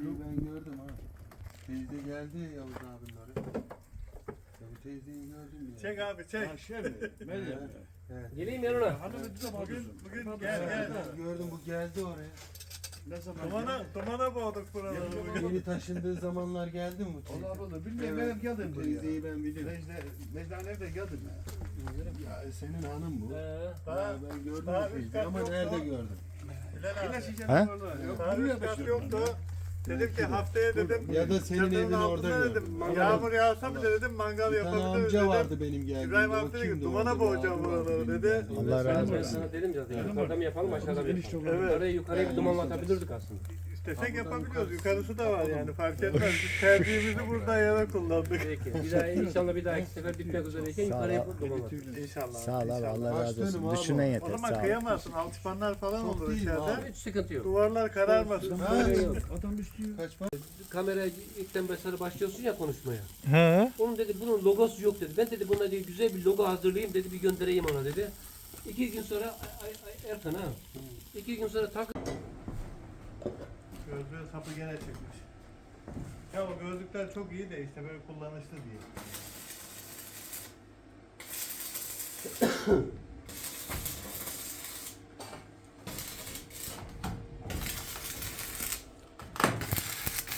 Teyzeyi ben gördüm ha. Teyze geldi ya Yavuz abinin oraya. Ya bu teyzeyi gördüm ya. Çek abi çek. Ha şey mi? Meryem. Evet. Geleyim yanına. Bir de Bugün, bakıyorsun. bugün gel gel. Gördüm bu geldi oraya. Ne zaman Dumana, dumana boğduk buraları bugün. Yeni taşındığı zamanlar geldi mi bu teyze? Allah Allah bilmiyorum Evet. benim geldim buraya. Teyzeyi ben biliyorum. Necde, Necde nerede geldim ya? Ya senin hanım bu. Ee, Ya ben gördüm bu teyzeyi ama nerede gördüm? Bilal abi. Yine şişenin He? orada. Yok, Daha buraya üst Dedim ki haftaya dedim. Ya da senin evin orada dedim. gördüm. Yağmur yağsa bile dedim mangal Bir tane yapabiliriz amca dedim. vardı benim geldiğimde. İbrahim abi dedi ki, dumana boğacağım buraları dedi. Allah ben razı olsun. sana dedim zaten. Yukarıda mı yapalım aşağıda mı yapalım? Evet. Oraya yukarıya bir duman atabilirdik aslında. İstesek yapabiliyoruz. Yukarısı da var yani fark etmez. Biz tercihimizi burada yana kullandık. Peki. Bir daha inşallah bir dahaki sefer bitmek üzereyken yukarıya yapıp. İnşallah. Sağ ol abi inşallah. Allah razı olsun. Düşünen o? O yeter zaman sağ ol. kıyamazsın. Alçıpanlar falan olur içeride. Hiç sıkıntı yok. Duvarlar kararmasın. Adam istiyor. Kaç para? Kameraya ilkten başları başlıyorsun ya konuşmaya. He. Onun dedi bunun logosu yok dedi. Ben dedi buna dedi, güzel bir logo hazırlayayım dedi bir göndereyim ona dedi. İki gün sonra ay, ay, ay, Erkan ha. İki gün sonra tak Gözlüğün sapı gene çıkmış. Ya o gözlükler çok iyi de işte böyle kullanışlı değil.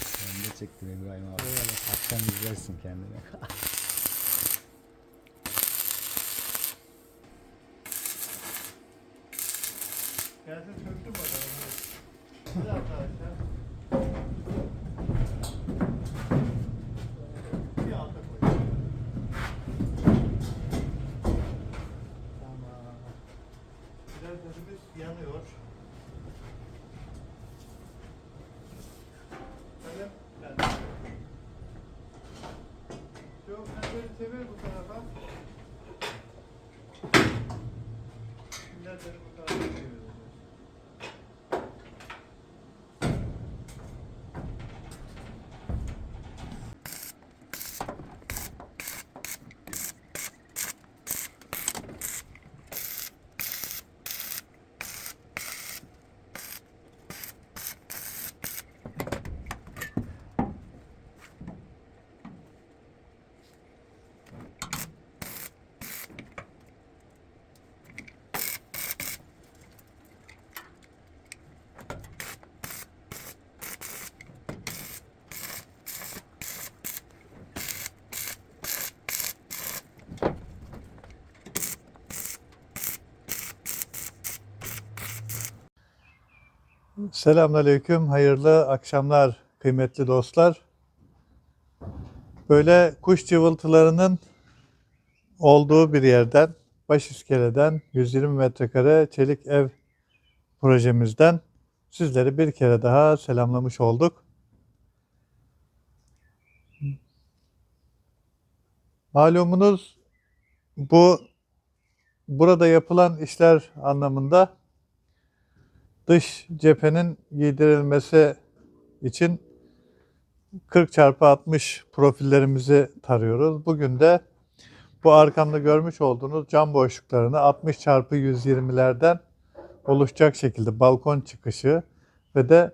Sen de çektin İbrahim abi. Akşam izlersin kendini. Gelsin söktüm bakalım. Bir alta yanıyor. Böyle ben. Sen böyle çevir bu tarafa. Biraz beni bu tarafa çevir. Selamünaleyküm, hayırlı akşamlar kıymetli dostlar. Böyle kuş cıvıltılarının olduğu bir yerden, Başiskele'den 120 metrekare çelik ev projemizden sizleri bir kere daha selamlamış olduk. Malumunuz bu burada yapılan işler anlamında dış cephenin giydirilmesi için 40 çarpı 60 profillerimizi tarıyoruz. Bugün de bu arkamda görmüş olduğunuz cam boşluklarını 60 çarpı 120'lerden oluşacak şekilde balkon çıkışı ve de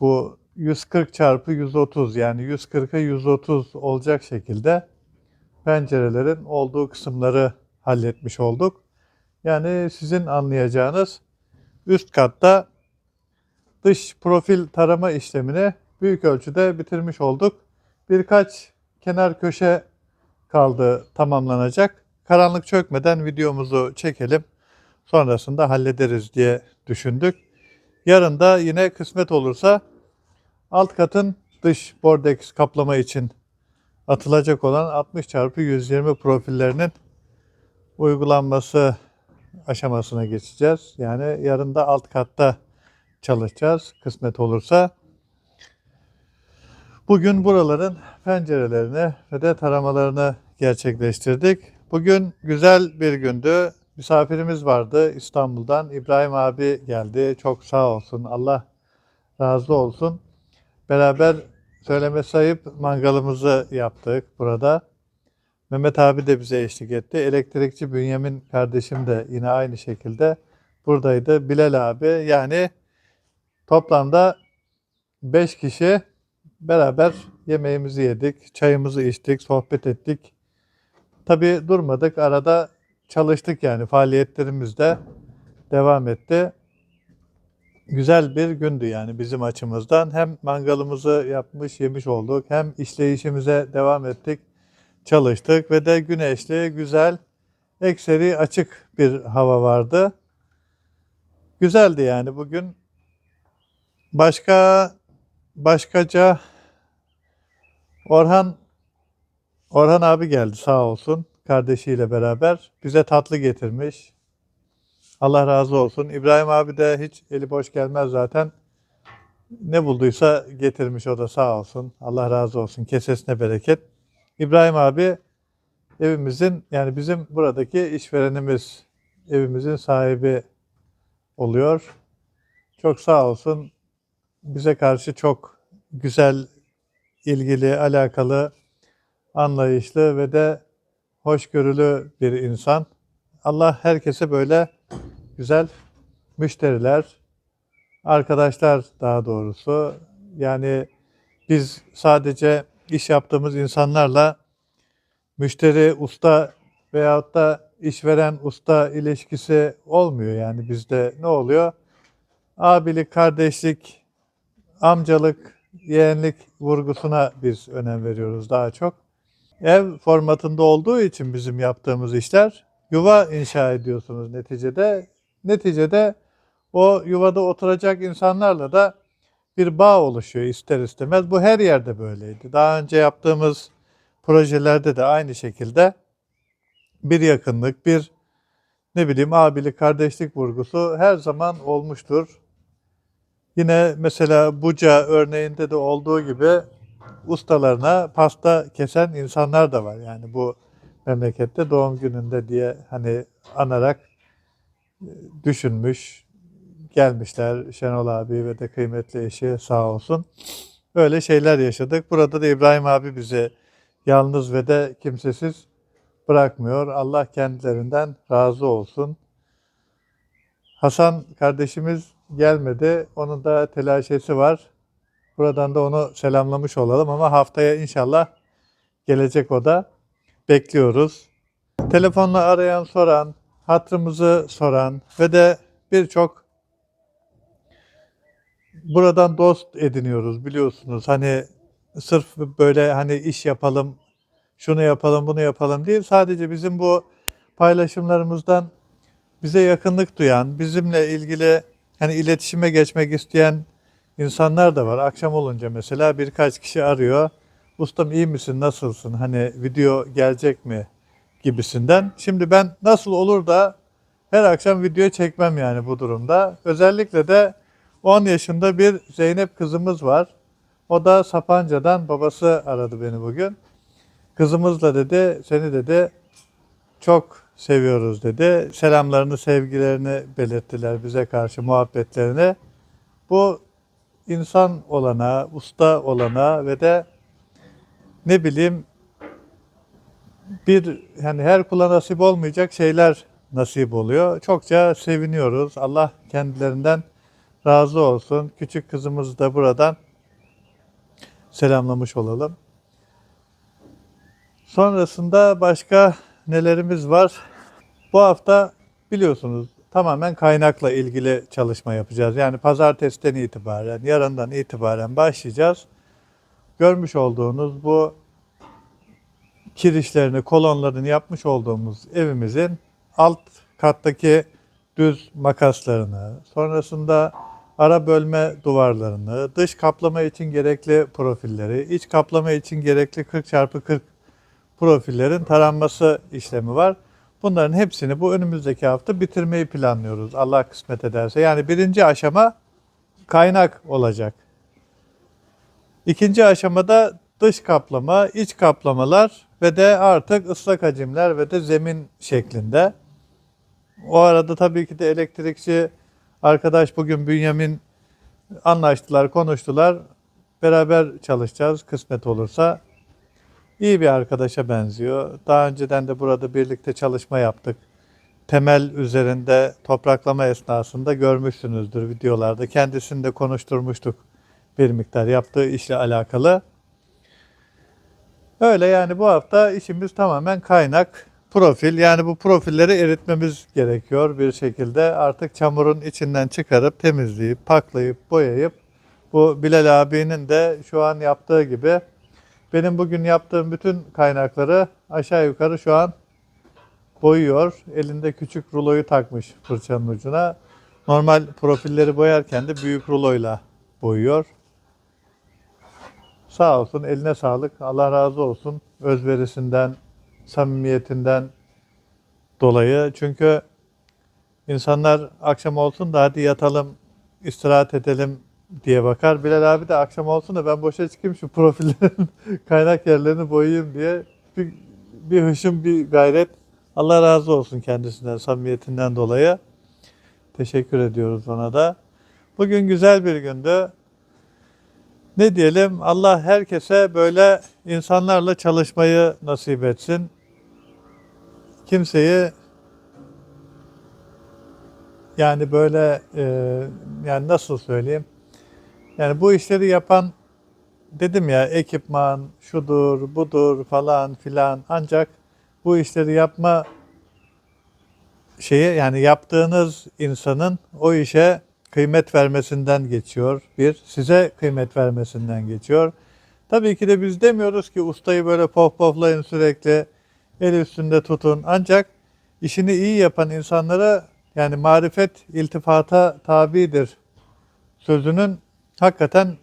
bu 140 çarpı 130 yani 140'a 130 olacak şekilde pencerelerin olduğu kısımları halletmiş olduk. Yani sizin anlayacağınız üst katta dış profil tarama işlemini büyük ölçüde bitirmiş olduk. Birkaç kenar köşe kaldı tamamlanacak. Karanlık çökmeden videomuzu çekelim. Sonrasında hallederiz diye düşündük. Yarın da yine kısmet olursa alt katın dış bordeks kaplama için atılacak olan 60 çarpı 120 profillerinin uygulanması aşamasına geçeceğiz. Yani yarın da alt katta çalışacağız kısmet olursa. Bugün buraların pencerelerini ve de taramalarını gerçekleştirdik. Bugün güzel bir gündü. Misafirimiz vardı İstanbul'dan. İbrahim abi geldi. Çok sağ olsun. Allah razı olsun. Beraber söyleme sayıp mangalımızı yaptık burada. Mehmet abi de bize eşlik etti. Elektrikçi Bünyamin kardeşim de yine aynı şekilde buradaydı. Bilal abi yani toplamda 5 kişi beraber yemeğimizi yedik, çayımızı içtik, sohbet ettik. Tabii durmadık, arada çalıştık yani faaliyetlerimiz de devam etti. Güzel bir gündü yani bizim açımızdan. Hem mangalımızı yapmış, yemiş olduk, hem işleyişimize devam ettik, çalıştık ve de güneşli, güzel, ekseri açık bir hava vardı. Güzeldi yani bugün. Başka başkaca Orhan Orhan abi geldi sağ olsun kardeşiyle beraber bize tatlı getirmiş. Allah razı olsun. İbrahim abi de hiç eli boş gelmez zaten. Ne bulduysa getirmiş o da sağ olsun. Allah razı olsun. Kesesine bereket. İbrahim abi evimizin yani bizim buradaki işverenimiz, evimizin sahibi oluyor. Çok sağ olsun. Bize karşı çok güzel, ilgili, alakalı, anlayışlı ve de hoşgörülü bir insan. Allah herkese böyle güzel müşteriler, arkadaşlar daha doğrusu. Yani biz sadece iş yaptığımız insanlarla müşteri, usta veyahut da işveren usta ilişkisi olmuyor yani bizde ne oluyor? Abilik, kardeşlik, amcalık, yeğenlik vurgusuna biz önem veriyoruz daha çok. Ev formatında olduğu için bizim yaptığımız işler yuva inşa ediyorsunuz neticede. Neticede o yuvada oturacak insanlarla da bir bağ oluşuyor ister istemez. Bu her yerde böyleydi. Daha önce yaptığımız projelerde de aynı şekilde bir yakınlık, bir ne bileyim abilik, kardeşlik vurgusu her zaman olmuştur. Yine mesela Buca örneğinde de olduğu gibi ustalarına pasta kesen insanlar da var. Yani bu memlekette doğum gününde diye hani anarak e, düşünmüş, gelmişler Şenol abi ve de kıymetli eşi sağ olsun. Böyle şeyler yaşadık. Burada da İbrahim abi bizi yalnız ve de kimsesiz bırakmıyor. Allah kendilerinden razı olsun. Hasan kardeşimiz gelmedi. Onun da telaşesi var. Buradan da onu selamlamış olalım ama haftaya inşallah gelecek o da. Bekliyoruz. Telefonla arayan, soran, hatrımızı soran ve de birçok buradan dost ediniyoruz biliyorsunuz. Hani sırf böyle hani iş yapalım, şunu yapalım, bunu yapalım değil. Sadece bizim bu paylaşımlarımızdan bize yakınlık duyan, bizimle ilgili hani iletişime geçmek isteyen insanlar da var. Akşam olunca mesela birkaç kişi arıyor. Ustam iyi misin, nasılsın? Hani video gelecek mi? gibisinden. Şimdi ben nasıl olur da her akşam video çekmem yani bu durumda. Özellikle de 10 yaşında bir Zeynep kızımız var. O da Sapanca'dan babası aradı beni bugün. Kızımızla dedi, seni dedi çok seviyoruz dedi. Selamlarını, sevgilerini belirttiler bize karşı muhabbetlerini. Bu insan olana, usta olana ve de ne bileyim bir yani her kula nasip olmayacak şeyler nasip oluyor. Çokça seviniyoruz. Allah kendilerinden razı olsun. Küçük kızımızı da buradan selamlamış olalım. Sonrasında başka nelerimiz var? Bu hafta biliyorsunuz tamamen kaynakla ilgili çalışma yapacağız. Yani pazartesiden itibaren, yarından itibaren başlayacağız. Görmüş olduğunuz bu kirişlerini, kolonlarını yapmış olduğumuz evimizin alt kattaki düz makaslarını, sonrasında ara bölme duvarlarını, dış kaplama için gerekli profilleri, iç kaplama için gerekli 40x40 profillerin taranması işlemi var. Bunların hepsini bu önümüzdeki hafta bitirmeyi planlıyoruz Allah kısmet ederse. Yani birinci aşama kaynak olacak. İkinci aşamada dış kaplama, iç kaplamalar ve de artık ıslak hacimler ve de zemin şeklinde. O arada tabii ki de elektrikçi arkadaş bugün Bünyamin anlaştılar, konuştular. Beraber çalışacağız kısmet olursa. İyi bir arkadaşa benziyor. Daha önceden de burada birlikte çalışma yaptık. Temel üzerinde topraklama esnasında görmüşsünüzdür videolarda. Kendisini de konuşturmuştuk bir miktar yaptığı işle alakalı. Öyle yani bu hafta işimiz tamamen kaynak, profil. Yani bu profilleri eritmemiz gerekiyor bir şekilde. Artık çamurun içinden çıkarıp temizleyip, paklayıp, boyayıp bu Bilal abinin de şu an yaptığı gibi benim bugün yaptığım bütün kaynakları aşağı yukarı şu an boyuyor. Elinde küçük ruloyu takmış fırçanın ucuna. Normal profilleri boyarken de büyük ruloyla boyuyor. Sağ olsun, eline sağlık. Allah razı olsun özverisinden, samimiyetinden dolayı. Çünkü insanlar akşam olsun da hadi yatalım, istirahat edelim diye bakar. Bilal abi de akşam olsun da ben boşa çıkayım şu profillerin kaynak yerlerini boyayayım diye bir, bir hışım, bir gayret. Allah razı olsun kendisinden, samimiyetinden dolayı. Teşekkür ediyoruz ona da. Bugün güzel bir gündü. Ne diyelim? Allah herkese böyle insanlarla çalışmayı nasip etsin. Kimseyi yani böyle e, yani nasıl söyleyeyim? Yani bu işleri yapan dedim ya ekipman şudur budur falan filan ancak bu işleri yapma şeyi yani yaptığınız insanın o işe kıymet vermesinden geçiyor. Bir, size kıymet vermesinden geçiyor. Tabii ki de biz demiyoruz ki ustayı böyle pohpohlayın sürekli, el üstünde tutun. Ancak işini iyi yapan insanlara yani marifet iltifata tabidir sözünün hakikaten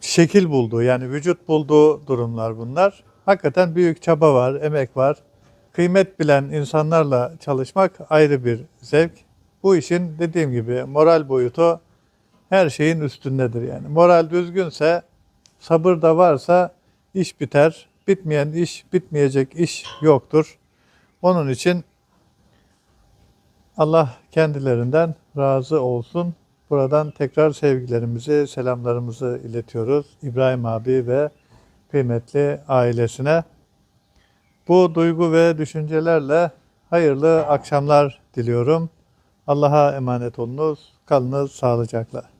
şekil bulduğu yani vücut bulduğu durumlar bunlar. Hakikaten büyük çaba var, emek var. Kıymet bilen insanlarla çalışmak ayrı bir zevk. Bu işin dediğim gibi moral boyutu her şeyin üstündedir yani. Moral düzgünse, sabır da varsa iş biter. Bitmeyen iş, bitmeyecek iş yoktur. Onun için Allah kendilerinden razı olsun. Buradan tekrar sevgilerimizi, selamlarımızı iletiyoruz İbrahim abi ve kıymetli ailesine. Bu duygu ve düşüncelerle hayırlı akşamlar diliyorum. Allah'a emanet olunuz. Kalınız sağlıcakla.